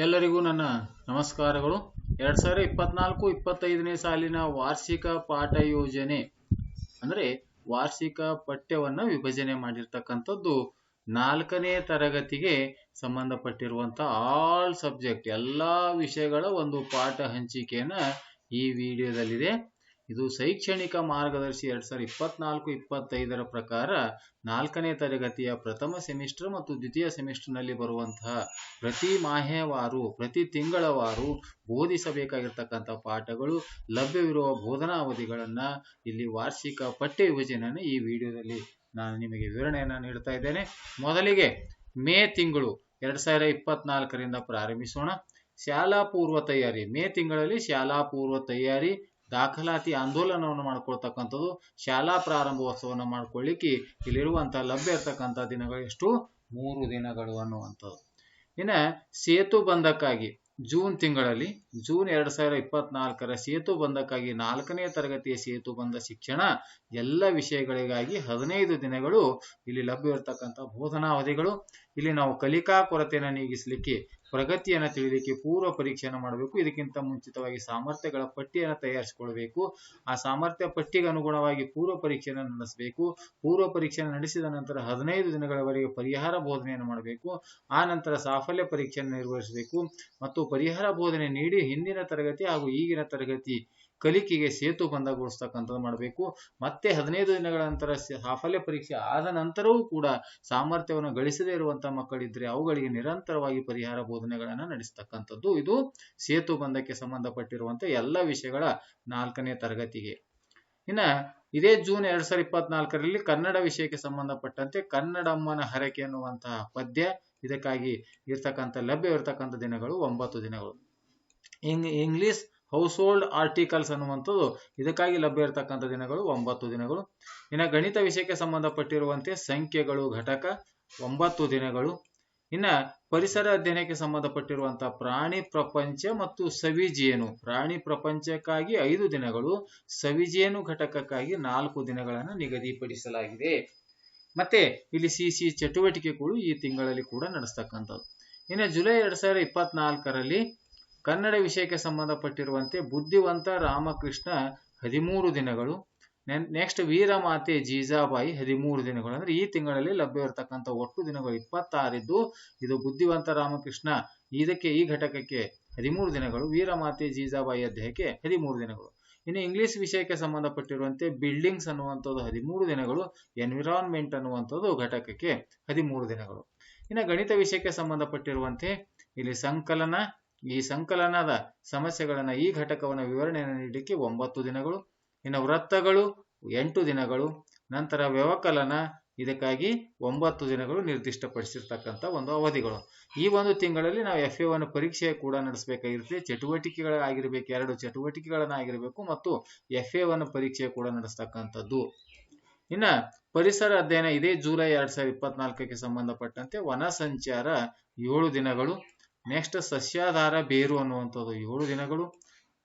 ಎಲ್ಲರಿಗೂ ನನ್ನ ನಮಸ್ಕಾರಗಳು. ಎರಡ್ ಸಾವಿರದ ಇಪ್ಪತ್ನಾಲ್ಕು ಇಪ್ಪತ್ತೈದನೇ ಸಾಲಿನ ವಾರ್ಷಿಕ ಪಾಠ ಯೋಜನೆ, ಅಂದ್ರೆ ವಾರ್ಷಿಕ ಪಠ್ಯವನ್ನ ವಿಭಜನೆ ಮಾಡಿರ್ತಕ್ಕಂಥದ್ದು ನಾಲ್ಕನೇ ತರಗತಿಗೆ ಸಂಬಂಧಪಟ್ಟಿರುವಂತ ಆಲ್ ಸಬ್ಜೆಕ್ಟ್ ಎಲ್ಲಾ ವಿಷಯಗಳ ಒಂದು ಪಾಠ ಹಂಚಿಕೆಯನ್ನ ಈ ವಿಡಿಯೋದಲ್ಲಿದೆ ಇದು ಶೈಕ್ಷಣಿಕ ಮಾರ್ಗದರ್ಶಿ ಎರಡ್ ಸಾವಿರದ ಇಪ್ಪತ್ನಾಲ್ಕು, ಇಪ್ಪತ್ತೈದರ ಪ್ರಕಾರ ನಾಲ್ಕನೇ ತರಗತಿಯ ಪ್ರಥಮ ಸೆಮಿಸ್ಟರ್ ಮತ್ತು ದ್ವಿತೀಯ ಸೆಮಿಸ್ಟರ್ನಲ್ಲಿ ಬರುವಂತಹ ಪ್ರತಿ ಮಾಹೆವಾರು, ಪ್ರತಿ ತಿಂಗಳವಾರು ಬೋಧಿಸಬೇಕಾಗಿರ್ತಕ್ಕಂಥ ಪಾಠಗಳು, ಲಭ್ಯವಿರುವ ಬೋಧನಾ ಅವಧಿಗಳನ್ನು ಇಲ್ಲಿ ವಾರ್ಷಿಕ ಪಠ್ಯ ವಿಭಜನೆಯನ್ನು ಈ ವಿಡಿಯೋದಲ್ಲಿ ನಾನು ನಿಮಗೆ ವಿವರಣೆಯನ್ನು ನೀಡ್ತಾ ಇದ್ದೇನೆ. ಮೊದಲಿಗೆ ಮೇ ತಿಂಗಳು ಎರಡ್ ಸಾವಿರದ ಇಪ್ಪತ್ನಾಲ್ಕರಿಂದ ಪ್ರಾರಂಭಿಸೋಣ. ಶಾಲಾ ಪೂರ್ವ ತಯಾರಿ, ಮೇ ತಿಂಗಳಲ್ಲಿ ಶಾಲಾ ಪೂರ್ವ ತಯಾರಿ ದಾಖಲಾತಿ ಆಂದೋಲನವನ್ನು ಮಾಡ್ಕೊಳ್ತಕ್ಕಂಥದ್ದು, ಶಾಲಾ ಪ್ರಾರಂಭೋತ್ಸವವನ್ನು ಮಾಡ್ಕೊಳ್ಳಿಕ್ಕೆ ಇಲ್ಲಿರುವಂಥ ಲಭ್ಯ ಇರ್ತಕ್ಕಂಥ ದಿನಗಳು ಎಷ್ಟು? ಮೂರು ದಿನಗಳು ಅನ್ನುವಂಥದ್ದು. ಇನ್ನ ಸೇತು ಬಂಧಕ್ಕಾಗಿ ಜೂನ್ ತಿಂಗಳಲ್ಲಿ, ಜೂನ್ ಎರಡು ಸಾವಿರ ಇಪ್ಪತ್ನಾಲ್ಕರ ಸೇತು ಬಂಧಕ್ಕಾಗಿ ನಾಲ್ಕನೇ ತರಗತಿಯ ಸೇತು ಬಂಧ ಶಿಕ್ಷಣ ಎಲ್ಲ ವಿಷಯಗಳಿಗಾಗಿ ಹದಿನೈದು ದಿನಗಳು ಇಲ್ಲಿ ಲಭ್ಯವಿರತಕ್ಕಂಥ ಬೋಧನಾ ಅವಧಿಗಳು ಇಲ್ಲಿ ನಾವು ಕಲಿಕಾ ಕೊರತೆಯನ್ನು ನೀಗಿಸಲಿಕ್ಕೆ ಪ್ರಗತಿಯನ್ನು ತಿಳಿಯಲಿಕ್ಕೆ ಪೂರ್ವ ಪರೀಕ್ಷೆಯನ್ನು ಮಾಡಬೇಕು. ಇದಕ್ಕಿಂತ ಮುಂಚಿತವಾಗಿ ಸಾಮರ್ಥ್ಯಗಳ ಪಟ್ಟಿಯನ್ನು ತಯಾರಿಸಿಕೊಳ್ಬೇಕು. ಆ ಸಾಮರ್ಥ್ಯ ಪಟ್ಟಿಗೆ ಅನುಗುಣವಾಗಿ ಪೂರ್ವ ಪರೀಕ್ಷೆಯನ್ನು ನಡೆಸಬೇಕು. ಪೂರ್ವ ಪರೀಕ್ಷೆಯನ್ನು ನಡೆಸಿದ ನಂತರ ಹದಿನೈದು ದಿನಗಳವರೆಗೆ ಪರಿಹಾರ ಬೋಧನೆಯನ್ನು ಮಾಡಬೇಕು. ಆ ನಂತರ ಸಾಫಲ್ಯ ಪರೀಕ್ಷೆಯನ್ನು ನಿರ್ವಹಿಸಬೇಕು. ಮತ್ತು ಪರಿಹಾರ ಬೋಧನೆ ನೀಡಿ ಹಿಂದಿನ ತರಗತಿ ಹಾಗೂ ಈಗಿನ ತರಗತಿ ಕಲಿಕೆಗೆ ಸೇತು ಬಂದಗೊಳಿಸ್ತಕ್ಕಂಥದ್ದು ಮಾಡಬೇಕು. ಮತ್ತೆ ಹದಿನೈದು ದಿನಗಳ ನಂತರ ಸಾಫಲ್ಯ ಪರೀಕ್ಷೆ ಆದ ನಂತರವೂ ಕೂಡ ಸಾಮರ್ಥ್ಯವನ್ನು ಗಳಿಸದೇ ಇರುವಂತಹ ಮಕ್ಕಳಿದ್ರೆ ಅವುಗಳಿಗೆ ನಿರಂತರವಾಗಿ ಪರಿಹಾರ ಬೋಧನೆಗಳನ್ನು ನಡೆಸ್ತಕ್ಕಂಥದ್ದು. ಇದು ಸೇತು ಬಂಧಕ್ಕೆ ಸಂಬಂಧಪಟ್ಟಿರುವಂತಹ ಎಲ್ಲ ವಿಷಯಗಳ ನಾಲ್ಕನೇ ತರಗತಿಗೆ. ಇನ್ನ ಇದೇ ಜೂನ್ ಎರಡ್ ಸಾವಿರದ ಇಪ್ಪತ್ನಾಲ್ಕರಲ್ಲಿ ಕನ್ನಡ ವಿಷಯಕ್ಕೆ ಸಂಬಂಧಪಟ್ಟಂತೆ ಕನ್ನಡಮ್ಮನ ಹರಕೆ ಎನ್ನುವಂತಹ ಪದ್ಯ ಇದಕ್ಕಾಗಿ ಇರ್ತಕ್ಕಂಥ ಲಭ್ಯವಿರ್ತಕ್ಕಂಥ ದಿನಗಳು ಒಂಬತ್ತು ದಿನಗಳು. ಇಂಗ್, ಇಂಗ್ಲಿಷ್ ಹೌಸ್ ಹೋಲ್ಡ್ ಆರ್ಟಿಕಲ್ಸ್ ಅನ್ನುವಂಥದ್ದು ಇದಕ್ಕಾಗಿ ಲಭ್ಯ ಇರತಕ್ಕಂಥ ದಿನಗಳು ಒಂಬತ್ತು ದಿನಗಳು. ಇನ್ನು ಗಣಿತ ವಿಷಯಕ್ಕೆ ಸಂಬಂಧಪಟ್ಟಿರುವಂತೆ ಸಂಖ್ಯೆಗಳು ಘಟಕ ಒಂಬತ್ತು ದಿನಗಳು. ಇನ್ನ ಪರಿಸರ ಅಧ್ಯಯನಕ್ಕೆ ಸಂಬಂಧಪಟ್ಟಿರುವಂತಹ ಪ್ರಾಣಿ ಪ್ರಪಂಚ ಮತ್ತು ಸವಿಜೇನು ಪ್ರಾಣಿ ಪ್ರಪಂಚಕ್ಕಾಗಿ ಐದು ದಿನಗಳು ಸವಿಜೇನು ಘಟಕಕ್ಕಾಗಿ ನಾಲ್ಕು ದಿನಗಳನ್ನು ನಿಗದಿಪಡಿಸಲಾಗಿದೆ. ಮತ್ತೆ ಇಲ್ಲಿ ಸಿ ಸಿ ಚಟುವಟಿಕೆಗಳು ಈ ತಿಂಗಳಲ್ಲಿ ಕೂಡ ನಡೆಸ್ತಕ್ಕಂಥದ್ದು. ಇನ್ನು ಜುಲೈ ಎರಡ್ ಸಾವಿರದ ಇಪ್ಪತ್ನಾಲ್ಕರಲ್ಲಿ ಕನ್ನಡ ವಿಷಯಕ್ಕೆ ಸಂಬಂಧಪಟ್ಟಿರುವಂತೆ ಬುದ್ಧಿವಂತ ರಾಮಕೃಷ್ಣ ಹದಿಮೂರು ದಿನಗಳು ನೆಕ್ಸ್ಟ್ ವೀರಮಾತೆ ಜೀಜಾಬಾಯಿ ಹದಿಮೂರು ದಿನಗಳು. ಅಂದ್ರೆ ಈ ತಿಂಗಳಲ್ಲಿ ಲಭ್ಯವಿರತಕ್ಕಂಥ ಒಟ್ಟು ದಿನಗಳು ಇಪ್ಪತ್ತಾರಿದ್ದು, ಇದು ಬುದ್ಧಿವಂತ ರಾಮಕೃಷ್ಣ. ಇದಕ್ಕೆ, ಈ ಘಟಕಕ್ಕೆ ಹದಿಮೂರು ದಿನಗಳು, ವೀರಮಾತೆ ಜೀಜಾಬಾಯಿ ಅಧ್ಯಾಯಕ್ಕೆ ಹದಿಮೂರು ದಿನಗಳು. ಇನ್ನು ಇಂಗ್ಲಿಷ್ ವಿಷಯಕ್ಕೆ ಸಂಬಂಧಪಟ್ಟಿರುವಂತೆ ಬಿಲ್ಡಿಂಗ್ಸ್ ಅನ್ನುವಂಥದ್ದು ಹದಿಮೂರು ದಿನಗಳು, ಎನ್ವಿರಾನ್ಮೆಂಟ್ ಅನ್ನುವಂಥದ್ದು ಘಟಕಕ್ಕೆ ಹದಿಮೂರು ದಿನಗಳು. ಇನ್ನು ಗಣಿತ ವಿಷಯಕ್ಕೆ ಸಂಬಂಧಪಟ್ಟಿರುವಂತೆ, ಇಲ್ಲಿ ಸಂಕಲನ ಈ ಸಂಕಲನದ ಸಮಸ್ಯೆಗಳನ್ನ ಈ ಘಟಕವನ್ನು ವಿವರಣೆಯನ್ನು ನೀಡಲಿಕ್ಕೆ ಒಂಬತ್ತು ದಿನಗಳು, ಇನ್ನು ವೃತ್ತಗಳು ಎಂಟು ದಿನಗಳು, ನಂತರ ವ್ಯವಕಲನ ಇದಕ್ಕಾಗಿ ಒಂಬತ್ತು ದಿನಗಳು ನಿರ್ದಿಷ್ಟಪಡಿಸಿರ್ತಕ್ಕಂಥ ಒಂದು ಅವಧಿಗಳು. ಈ ಒಂದು ತಿಂಗಳಲ್ಲಿ ನಾವು ಎಫ್ ಎ ಒನ್ ಪರೀಕ್ಷೆ ಕೂಡ ನಡೆಸಬೇಕಾಗಿರುತ್ತೆ. ಚಟುವಟಿಕೆಗಳಾಗಿರ್ಬೇಕು ಎರಡು ಚಟುವಟಿಕೆಗಳನ್ನಾಗಿರಬೇಕು ಮತ್ತು ಎಫ್ ಎ ಒನ್ ಪರೀಕ್ಷೆ ಕೂಡ ನಡೆಸ್ತಕ್ಕಂಥದ್ದು. ಇನ್ನ ಪರಿಸರ ಅಧ್ಯಯನ ಇದೇ ಜುಲೈ ಎರಡ್ ಸಾವಿರದ ಇಪ್ಪತ್ನಾಲ್ಕಕ್ಕೆ ಸಂಬಂಧಪಟ್ಟಂತೆ ವನ ಸಂಚಾರ ಏಳು ದಿನಗಳು ನೆಕ್ಸ್ಟ್ ಸಸ್ಯಾಧಾರ ಬೇರು ಅನ್ನುವಂಥದ್ದು ಏಳು ದಿನಗಳು,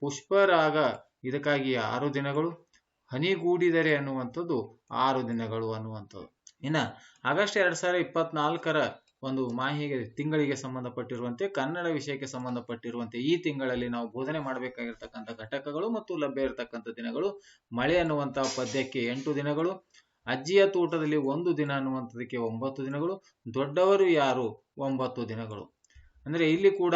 ಪುಷ್ಪರಾಗ ಇದಕ್ಕಾಗಿ ಆರು ದಿನಗಳು, ಹನಿಗೂಡಿದರೆ ಅನ್ನುವಂಥದ್ದು ಆರು ದಿನಗಳು ಅನ್ನುವಂಥದ್ದು. ಇನ್ನ ಆಗಸ್ಟ್ ಎರಡು ಸಾವಿರದ ಇಪ್ಪತ್ನಾಲ್ಕರ ಒಂದು ಮಾಹಿಗೆ, ತಿಂಗಳಿಗೆ ಸಂಬಂಧಪಟ್ಟಿರುವಂತೆ, ಕನ್ನಡ ವಿಷಯಕ್ಕೆ ಸಂಬಂಧಪಟ್ಟಿರುವಂತೆ ಈ ತಿಂಗಳಲ್ಲಿ ನಾವು ಬೋಧನೆ ಮಾಡಬೇಕಾಗಿರ್ತಕ್ಕಂಥ ಘಟಕಗಳು ಮತ್ತು ಲಭ್ಯ ಇರತಕ್ಕಂಥ ದಿನಗಳು, ಮಳೆ ಅನ್ನುವಂಥ ಪದ್ಯಕ್ಕೆ ಎಂಟು ದಿನಗಳು, ಅಜ್ಜಿಯ ತೋಟದಲ್ಲಿ ಒಂದು ದಿನ ಅನ್ನುವಂಥದಕ್ಕೆ ಒಂಬತ್ತು ದಿನಗಳು, ದೊಡ್ಡವರು ಯಾರು ಒಂಬತ್ತು ದಿನಗಳು. ಅಂದ್ರೆ ಇಲ್ಲಿ ಕೂಡ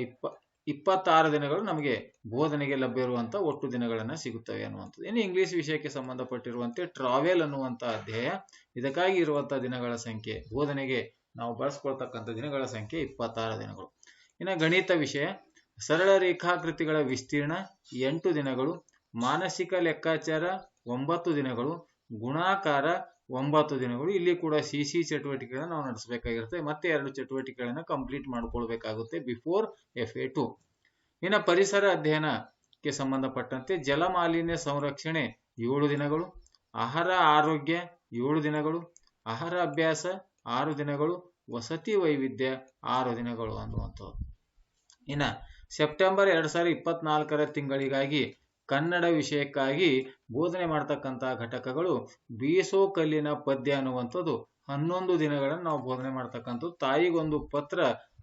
ಇಪ್ಪ, ಇಪ್ಪತ್ತಾರು ದಿನಗಳು ನಮಗೆ ಬೋಧನೆಗೆ ಲಭ್ಯ ಇರುವಂತಹ ಒಟ್ಟು ದಿನಗಳನ್ನು ಸಿಗುತ್ತವೆ ಅನ್ನುವಂಥದ್ದು. ಇನ್ನು ಇಂಗ್ಲಿಷ್ ವಿಷಯಕ್ಕೆ ಸಂಬಂಧಪಟ್ಟಿರುವಂತೆ ಟ್ರಾವೆಲ್ ಅನ್ನುವಂಥ ಅಧ್ಯಾಯ, ಇದಕ್ಕಾಗಿ ಇರುವಂತಹ ದಿನಗಳ ಸಂಖ್ಯೆ, ಬೋಧನೆಗೆ ನಾವು ಬಳಸ್ಕೊಳ್ತಕ್ಕಂಥ ದಿನಗಳ ಸಂಖ್ಯೆ ಇಪ್ಪತ್ತಾರು ದಿನಗಳು. ಇನ್ನು ಗಣಿತ ವಿಷಯ, ಸರಳ ರೇಖಾಕೃತಿಗಳ ವಿಸ್ತೀರ್ಣ ಎಂಟು ದಿನಗಳು, ಮಾನಸಿಕ ಲೆಕ್ಕಾಚಾರ ಒಂಬತ್ತು ದಿನಗಳು, ಗುಣಾಕಾರ ಒಂಬತ್ತು ದಿನಗಳು ಇಲ್ಲಿ ಕೂಡ ಸಿ ಸಿ ಚಟುವಟಿಕೆಗಳನ್ನ ನಾವು ನಡೆಸಬೇಕಾಗಿರುತ್ತೆ. ಮತ್ತೆ ಎರಡು ಚಟುವಟಿಕೆಗಳನ್ನ ಕಂಪ್ಲೀಟ್ ಮಾಡ್ಕೊಳ್ಬೇಕಾಗುತ್ತೆ ಬಿಫೋರ್ ಎಫ್ ಎ ಟು ಇನ್ನು ಪರಿಸರ ಅಧ್ಯಯನಕ್ಕೆ ಸಂಬಂಧಪಟ್ಟಂತೆ ಜಲ ಮಾಲಿನ್ಯ ಸಂರಕ್ಷಣೆ ಏಳು ದಿನಗಳು, ಆಹಾರ ಆರೋಗ್ಯ ಏಳು ದಿನಗಳು, ಆಹಾರ ಅಭ್ಯಾಸ ಆರು ದಿನಗಳು, ವಸತಿ ವೈವಿಧ್ಯ ಆರು ದಿನಗಳು ಅನ್ನುವಂಥದ್ದು. ಇನ್ನ ಸೆಪ್ಟೆಂಬರ್ ಎರಡ್ ಸಾವಿರದ ಇಪ್ಪತ್ನಾಲ್ಕರ ತಿಂಗಳಿಗಾಗಿ ಕನ್ನಡ ವಿಷಯಕ್ಕಾಗಿ ಬೋಧನೆ ಮಾಡ್ತಕ್ಕಂತಹ ಘಟಕಗಳು ಬೀಸೋ ಕಲ್ಲಿನ ಪದ್ಯ ಅನ್ನುವಂಥದ್ದು. ಹನ್ನೊಂದು ದಿನಗಳನ್ನು ನಾವು ಬೋಧನೆ ಮಾಡ್ತಕ್ಕಂಥದ್ದು. ತಾಯಿಗೊಂದು ಪತ್ರ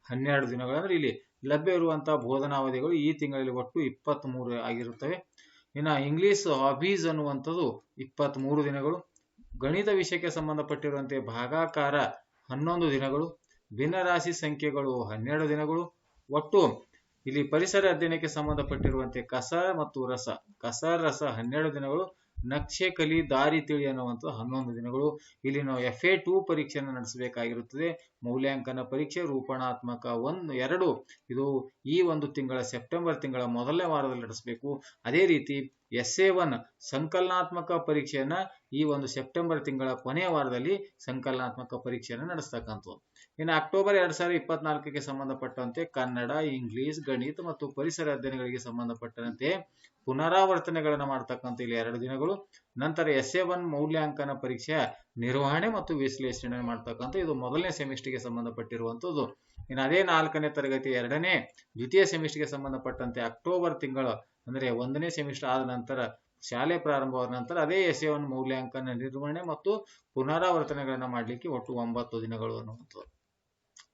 ಹನ್ನೆರಡು ದಿನಗಳಂದ್ರೆ ಇಲ್ಲಿ ಲಭ್ಯ ಇರುವಂತಹ ಬೋಧನಾವಧಿಗಳು ಈ ತಿಂಗಳಲ್ಲಿ ಒಟ್ಟು ಇಪ್ಪತ್ತ್ ಮೂರು ಆಗಿರುತ್ತವೆ. ಇನ್ನು ಇಂಗ್ಲಿಷ್ ಹಾಬೀಸ್ ಅನ್ನುವಂಥದ್ದು ಇಪ್ಪತ್ತ್ ದಿನಗಳು. ಗಣಿತ ವಿಷಯಕ್ಕೆ ಸಂಬಂಧಪಟ್ಟಿರುವಂತೆ ಭಾಗಾಕಾರ ಹನ್ನೊಂದು ದಿನಗಳು. ಭಿನ್ನರಾಶಿ ಸಂಖ್ಯೆಗಳು ಹನ್ನೆರಡು ದಿನಗಳು. ಒಟ್ಟು ಇಲ್ಲಿ ಪರಿಸರ ಅಧ್ಯಯನಕ್ಕೆ ಸಂಬಂಧಪಟ್ಟಿರುವಂತೆ ಕಸ ಮತ್ತು ರಸ, ಕಸ, ರಸ ಹನ್ನೆರಡು ದಿನಗಳು, ನಕ್ಷೆ, ಕಲಿ, ದಾರಿ ತಿಳಿ ಅನ್ನುವಂಥ ಹನ್ನೊಂದು ದಿನಗಳು. ಇಲ್ಲಿ ನಾವು ಎಫ್ ಎ ಟೂ ಪರೀಕ್ಷೆಯನ್ನು ನಡೆಸಬೇಕಾಗಿರುತ್ತದೆ. ಮೌಲ್ಯಾಂಕನ ಪರೀಕ್ಷೆ, ರೂಪಣಾತ್ಮಕ ಒಂದು, ಎರಡು. ಇದು ಈ ಒಂದು ತಿಂಗಳ ಸೆಪ್ಟೆಂಬರ್ ತಿಂಗಳ ಮೊದಲನೇ ವಾರದಲ್ಲಿ ನಡೆಸಬೇಕು. ಅದೇ ರೀತಿ ಎಸ್ ಎ ಒನ್ ಸಂಕಲನಾತ್ಮಕ ಪರೀಕ್ಷೆಯನ್ನು ಈ ಒಂದು ಸೆಪ್ಟೆಂಬರ್ ತಿಂಗಳ ಕೊನೆಯ ವಾರದಲ್ಲಿ ಸಂಕಲನಾತ್ಮಕ ಪರೀಕ್ಷೆಯನ್ನು ನಡೆಸ್ತಕ್ಕಂಥದ್ದು. ಇನ್ನು ಅಕ್ಟೋಬರ್ ಎರಡ್ ಸಾವಿರದ ಇಪ್ಪತ್ನಾಲ್ಕಕ್ಕೆ ಸಂಬಂಧಪಟ್ಟಂತೆ ಕನ್ನಡ, ಇಂಗ್ಲಿಷ್, ಗಣಿತ ಮತ್ತು ಪರಿಸರ ಅಧ್ಯಯನಗಳಿಗೆ ಸಂಬಂಧಪಟ್ಟಂತೆ ಪುನರಾವರ್ತನೆಗಳನ್ನು ಮಾಡ್ತಕ್ಕಂಥ ಇಲ್ಲಿ ಎರಡು ದಿನಗಳು. ನಂತರ ಎಸ್ ಎ ಒನ್ ಮೌಲ್ಯಾಂಕನ ಪರೀಕ್ಷೆಯ ನಿರ್ವಹಣೆ ಮತ್ತು ವಿಶ್ಲೇಷಣೆ ಮಾಡ್ತಕ್ಕಂಥ ಇದು ಮೊದಲನೇ ಸೆಮಿಸ್ಟರ್ಗೆ ಸಂಬಂಧಪಟ್ಟಿರುವಂಥದ್ದು. ಇನ್ನು ಅದೇ ನಾಲ್ಕನೇ ತರಗತಿ ಎರಡನೇ ದ್ವಿತೀಯ ಸೆಮಿಸ್ಟರ್ಗೆ ಸಂಬಂಧಪಟ್ಟಂತೆ ಅಕ್ಟೋಬರ್ ತಿಂಗಳು ಅಂದರೆ ಒಂದನೇ ಸೆಮಿಸ್ಟರ್ ಆದ ನಂತರ ಶಾಲೆ ಪ್ರಾರಂಭವಾದ ನಂತರ ಅದೇ ಎಸ್ ಎ ಒನ್ ಮೌಲ್ಯಾಂಕನ ನಿರ್ವಹಣೆ ಮತ್ತು ಪುನರಾವರ್ತನೆಗಳನ್ನು ಮಾಡಲಿಕ್ಕೆ ಒಟ್ಟು ಒಂಬತ್ತು ದಿನಗಳು ಅನ್ನುವಂಥದ್ದು.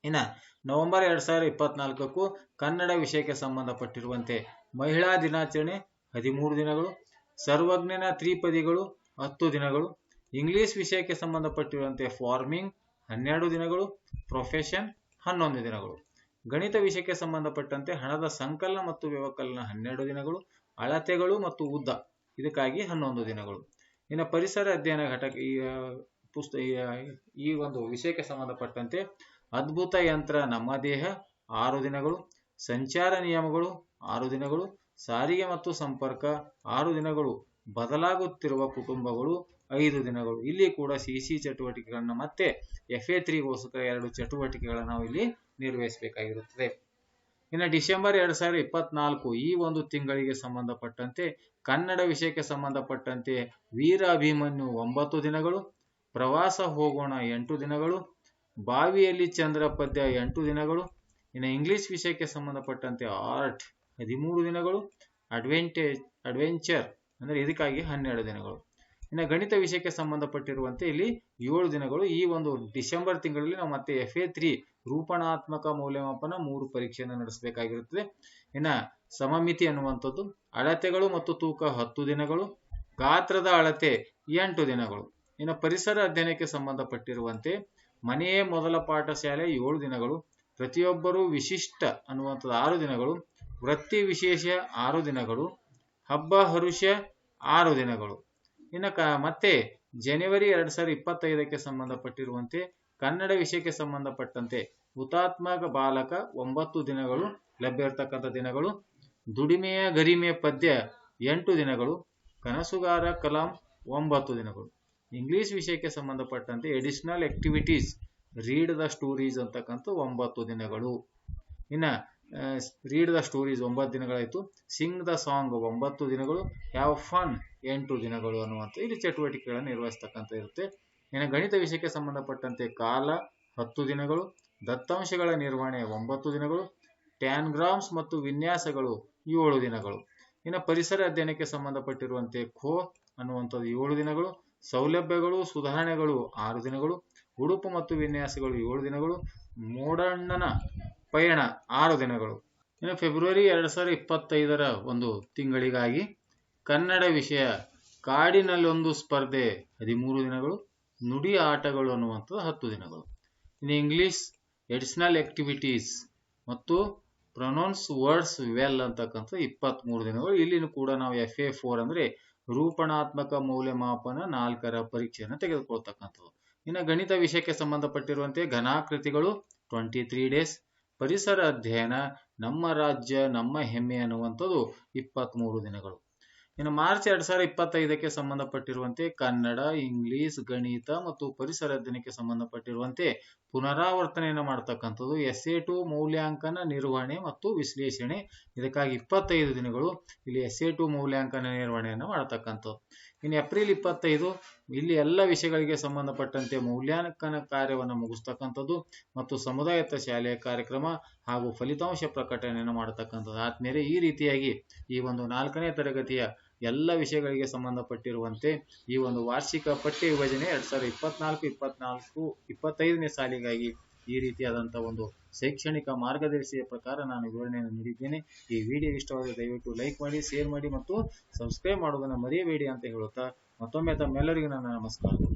ಇನ್ನ ನವೆಂಬರ್ ಎರಡು ಸಾವಿರದ ಇಪ್ಪತ್ನಾಲ್ಕಕ್ಕೂ ಕನ್ನಡ ವಿಷಯಕ್ಕೆ ಸಂಬಂಧಪಟ್ಟಿರುವಂತೆ ಮಹಿಳಾ ದಿನಾಚರಣೆ ಹದಿಮೂರು ದಿನಗಳು, ಸರ್ವಜ್ಞನ ತ್ರಿಪದಿಗಳು ಹತ್ತು ದಿನಗಳು, ಇಂಗ್ಲಿಷ್ ವಿಷಯಕ್ಕೆ ಸಂಬಂಧಪಟ್ಟಿರುವಂತೆ ಫಾರ್ಮಿಂಗ್ ಹನ್ನೆರಡು ದಿನಗಳು, ಪ್ರೊಫೆಷನ್ ಹನ್ನೊಂದು ದಿನಗಳು. ಗಣಿತ ವಿಷಯಕ್ಕೆ ಸಂಬಂಧಪಟ್ಟಂತೆ ಹಣದ ಸಂಕಲನ ಮತ್ತು ವ್ಯವಕಲನ ಹನ್ನೆರಡು ದಿನಗಳು, ಅಳತೆಗಳು ಮತ್ತು ಉದ್ದ ಇದಕ್ಕಾಗಿ ಹನ್ನೊಂದು ದಿನಗಳು. ಇನ್ನು ಪರಿಸರ ಅಧ್ಯಯನ ಘಟಕ ಈ ಪುಸ್ತ ಈ ಒಂದು ವಿಷಯಕ್ಕೆ ಸಂಬಂಧಪಟ್ಟಂತೆ ಅದ್ಭುತ ಯಂತ್ರ ನಮ್ಮ ದೇಹ, ಆರು ದಿನಗಳು. ಸಂಚಾರ ನಿಯಮಗಳು, ಆರು ದಿನಗಳು. ಸಾರಿಗೆ ಮತ್ತು ಸಂಪರ್ಕ, ಆರು ದಿನಗಳು. ಬದಲಾಗುತ್ತಿರುವ ಕುಟುಂಬಗಳು, ಐದು ದಿನಗಳು. ಇಲ್ಲಿ ಕೂಡ ಸಿಸಿ ಚಟುವಟಿಕೆಗಳನ್ನ ಮತ್ತೆ ಎಫ್ ಎ ತ್ರೀಗೋಸ್ಕರ ಎರಡು ಚಟುವಟಿಕೆಗಳನ್ನ ನಾವು ಇಲ್ಲಿ ನಿರ್ವಹಿಸಬೇಕಾಗಿರುತ್ತದೆ. ಇನ್ನು ಡಿಸೆಂಬರ್ ಎರಡ್ ಸಾವಿರದ ಇಪ್ಪತ್ನಾಲ್ಕು, ಈ ಒಂದು ತಿಂಗಳಿಗೆ ಸಂಬಂಧಪಟ್ಟಂತೆ, ಕನ್ನಡ ವಿಷಯಕ್ಕೆ ಸಂಬಂಧಪಟ್ಟಂತೆ ವೀರ ಅಭಿಮನ್ಯು ಒಂಬತ್ತು ದಿನಗಳು, ಪ್ರವಾಸ ಹೋಗೋಣ ಎಂಟು ದಿನಗಳು ಬಾವಿಯಲ್ಲಿ ಚಂದ್ರ ಪದ್ಯ ಎಂಟು ದಿನಗಳು, ಇನ್ನು ಇಂಗ್ಲಿಷ್ ವಿಷಯಕ್ಕೆ ಸಂಬಂಧಪಟ್ಟಂತೆ ಆರ್ಟ್ ಹದಿಮೂರು ದಿನಗಳು ಅಡ್ವೆಂಟೇಜ್ ಅಡ್ವೆಂಚರ್ ಅಂದರೆ ಇದಕ್ಕಾಗಿ ಹನ್ನೆರಡು ದಿನಗಳು. ಇನ್ನು ಗಣಿತ ವಿಷಯಕ್ಕೆ ಸಂಬಂಧಪಟ್ಟಿರುವಂತೆ ಇಲ್ಲಿ ಏಳು ದಿನಗಳು. ಈ ಒಂದು ಡಿಸೆಂಬರ್ ತಿಂಗಳಲ್ಲಿ ನಾವು ಮತ್ತೆ ಎಫ್ ಎ ತ್ರೀ ರೂಪಣಾತ್ಮಕ ಮೌಲ್ಯಮಾಪನ ಮೂರು ಪರೀಕ್ಷೆಯನ್ನು ನಡೆಸಬೇಕಾಗಿರುತ್ತದೆ. ಇನ್ನು ಸಮಮಿತಿ ಅನ್ನುವಂಥದ್ದು, ಅಳತೆಗಳು ಮತ್ತು ತೂಕ ಹತ್ತು ದಿನಗಳು, ಗಾತ್ರದ ಅಳತೆ ಎಂಟು ದಿನಗಳು. ಇನ್ನು ಪರಿಸರ ಅಧ್ಯಯನಕ್ಕೆ ಸಂಬಂಧಪಟ್ಟಿರುವಂತೆ ಮನೆಯೇ ಮೊದಲ ಪಾಠಶಾಲೆ ಏಳು ದಿನಗಳು, ಪ್ರತಿಯೊಬ್ಬರೂ ವಿಶಿಷ್ಟ ಅನ್ನುವಂಥದ್ದು ಆರು ದಿನಗಳು, ವೃತ್ತಿ ವಿಶೇಷ ಆರು ದಿನಗಳು, ಹಬ್ಬ ಹರುಷ ಆರು ದಿನಗಳು. ಇನ್ನು ಕ, ಮತ್ತೆ ಜನವರಿ ಎರಡ್ ಸಾವಿರದ ಇಪ್ಪತ್ತೈದಕ್ಕೆ ಸಂಬಂಧಪಟ್ಟಿರುವಂತೆ, ಕನ್ನಡ ವಿಷಯಕ್ಕೆ ಸಂಬಂಧಪಟ್ಟಂತೆ ಹುತಾತ್ಮಕ ಬಾಲಕ ಒಂಬತ್ತು ದಿನಗಳು, ಲಭ್ಯ ಇರತಕ್ಕಂಥ ದಿನಗಳು, ದುಡಿಮೆಯ ಗರಿಮೆಯ ಪದ್ಯ ಎಂಟು ದಿನಗಳು, ಕನಸುಗಾರ ಕಲಾಂ ಒಂಬತ್ತು ದಿನಗಳು. ಇಂಗ್ಲಿಷ್ ವಿಷಯಕ್ಕೆ ಸಂಬಂಧಪಟ್ಟಂತೆ additional activities read the stories ಅಂತಕ್ಕಂಥ ಒಂಬತ್ತು ದಿನಗಳು. ಇನ್ನ ರೀಡ್ ದ ಸ್ಟೋರೀಸ್ ಒಂಬತ್ತು ದಿನಗಳಾಯಿತು. ಸಿಂಗ್ ದ ಸಾಂಗ್ ಒಂಬತ್ತು ದಿನಗಳು. ಹ್ಯಾವ್ ಫನ್ ಎಂಟು ದಿನಗಳು ಅನ್ನುವಂಥ ಇಲ್ಲಿ ಚಟುವಟಿಕೆಗಳನ್ನು ನಿರ್ವಹಿಸ್ತಕ್ಕಂಥ ಇರುತ್ತೆ. ಇನ್ನು ಗಣಿತ ವಿಷಯಕ್ಕೆ ಸಂಬಂಧಪಟ್ಟಂತೆ ಕಾಲ ಹತ್ತು ದಿನಗಳು. ದತ್ತಾಂಶಗಳ ನಿರ್ವಹಣೆ ಒಂಬತ್ತು ದಿನಗಳು. ಟ್ಯಾನ್ಗ್ರಾಮ್ಸ್ ಮತ್ತು ವಿನ್ಯಾಸಗಳು ಏಳು ದಿನಗಳು. ಇನ್ನು ಪರಿಸರ ಅಧ್ಯಯನಕ್ಕೆ ಸಂಬಂಧಪಟ್ಟಿರುವಂತೆ ಖೋ ಅನ್ನುವಂಥದ್ದು ಏಳು ದಿನಗಳು. ಸೌಲಭ್ಯಗಳು, ಸುಧಾರಣೆಗಳು, ಆರು ದಿನಗಳು, ಉಡುಪು ಮತ್ತು ವಿನ್ಯಾಸಗಳು, ಏಳು ದಿನಗಳು, ಮೋಡಣ್ಣನ ಪಯಣ ಆರು ದಿನಗಳು. ಇನ್ನು ಫೆಬ್ರವರಿ ಎರಡು ಸಾವಿರದ ಇಪ್ಪತ್ತೈದರ ಒಂದು ತಿಂಗಳಿಗಾಗಿ ಕನ್ನಡ ವಿಷಯ ಕಾಡಿನಲ್ಲೊಂದು ಸ್ಪರ್ಧೆ, ಹದಿಮೂರು ದಿನಗಳು, ನುಡಿ ಆಟಗಳು ಅನ್ನುವಂಥದ್ದು ಹತ್ತು ದಿನಗಳು. ಇನ್ನು ಇಂಗ್ಲಿಷ್, ಎಡಿಷನಲ್ ಆಕ್ಟಿವಿಟೀಸ್ ಮತ್ತು ಪ್ರೊನೌನ್ಸ್ ವರ್ಡ್ಸ್ ವೆಲ್ ಅಂತಕ್ಕಂಥ ಇಪ್ಪತ್ತ್ಮೂರು ದಿನಗಳು. ಇಲ್ಲಿನೂ ಕೂಡ ನಾವು ಎಫ್ ಎ ಫೋರ್ ಅಂದ್ರೆ ರೂಪಣಾತ್ಮಕ ಮೌಲ್ಯಮಾಪನ ನಾಲ್ಕರ ಪರೀಕ್ಷೆಯನ್ನು ತೆಗೆದುಕೊಳ್ತಕ್ಕಂಥದ್ದು ಇನ್ನು ಗಣಿತ ವಿಷಯಕ್ಕೆ ಸಂಬಂಧಪಟ್ಟಿರುವಂತೆ ಘನಾಕೃತಿಗಳು ಟ್ವೆಂಟಿ ತ್ರೀ ಡೇಸ್ ಪರಿಸರ ಅಧ್ಯಯನ, ನಮ್ಮ ರಾಜ್ಯ, ನಮ್ಮ ಹೆಮ್ಮೆ ಅನ್ನುವಂಥದ್ದು ಇಪ್ಪತ್ತ್ಮೂರು ದಿನಗಳು. ಇನ್ನು ಮಾರ್ಚ್ ಎರಡ್ ಸಾವಿರದ ಇಪ್ಪತ್ತೈದಕ್ಕೆ ಸಂಬಂಧಪಟ್ಟಿರುವಂತೆ ಕನ್ನಡ, ಇಂಗ್ಲಿಷ್, ಗಣಿತ ಮತ್ತು ಪರಿಸರ ಅಧ್ಯಯನಕ್ಕೆ ಸಂಬಂಧಪಟ್ಟಿರುವಂತೆ ಪುನರಾವರ್ತನೆಯನ್ನು ಮಾಡ್ತಕ್ಕಂಥದ್ದು ಎಸ್ ಎ ಟು ಮೌಲ್ಯಾಂಕನ ನಿರ್ವಹಣೆ ಮತ್ತು ವಿಶ್ಲೇಷಣೆ. ಇದಕ್ಕಾಗಿ ಇಪ್ಪತ್ತೈದು ದಿನಗಳು ಇಲ್ಲಿ ಎಸ್ ಎ ಟು ಮೌಲ್ಯಾಂಕನ ನಿರ್ವಹಣೆಯನ್ನು ಮಾಡತಕ್ಕಂಥದ್ದು. ಇನ್ನು ಏಪ್ರಿಲ್ ಇಪ್ಪತ್ತೈದು ಇಲ್ಲಿ ಎಲ್ಲ ವಿಷಯಗಳಿಗೆ ಸಂಬಂಧಪಟ್ಟಂತೆ ಮೌಲ್ಯಾಂಕನ ಕಾರ್ಯವನ್ನು ಮುಗಿಸ್ತಕ್ಕಂಥದ್ದು ಮತ್ತು ಸಮುದಾಯತ ಶಾಲೆಯ ಕಾರ್ಯಕ್ರಮ ಹಾಗೂ ಫಲಿತಾಂಶ ಪ್ರಕಟಣೆಯನ್ನು ಮಾಡತಕ್ಕಂಥದ್ದು. ಆದ್ಮೇಲೆ ಈ ರೀತಿಯಾಗಿ ಈ ಒಂದು ನಾಲ್ಕನೇ ತರಗತಿಯ ಎಲ್ಲ ವಿಷಯಗಳಿಗೆ ಸಂಬಂಧಪಟ್ಟಿರುವಂತೆ ಈ ಒಂದು ವಾರ್ಷಿಕ ಪಠ್ಯ ವಿಭಜನೆ ಎರಡ್ ಸಾವಿರದ ಇಪ್ಪತ್ನಾಲ್ಕು ಇಪ್ಪತ್ನಾಲ್ಕು, ಇಪ್ಪತ್ತೈದನೇ ಸಾಲಿಗಾಗಿ ಈ ರೀತಿಯಾದಂಥ ಒಂದು ಶೈಕ್ಷಣಿಕ ಮಾರ್ಗದರ್ಶಿಯ ಪ್ರಕಾರ ನಾನು ವಿವರಣೆಯನ್ನು ನೀಡಿದ್ದೇನೆ. ಈ ವಿಡಿಯೋ ಇಷ್ಟವಾದರೆ ದಯವಿಟ್ಟು ಲೈಕ್ ಮಾಡಿ, ಶೇರ್ ಮಾಡಿ ಮತ್ತು ಸಬ್ಸ್ಕ್ರೈಬ್ ಮಾಡೋದನ್ನು ಮರೆಯಬೇಡಿ ಅಂತ ಹೇಳುತ್ತಾ ಮತ್ತೊಮ್ಮೆ ತಮ್ಮೆಲ್ಲರಿಗೂ ನನ್ನ ನಮಸ್ಕಾರಗಳು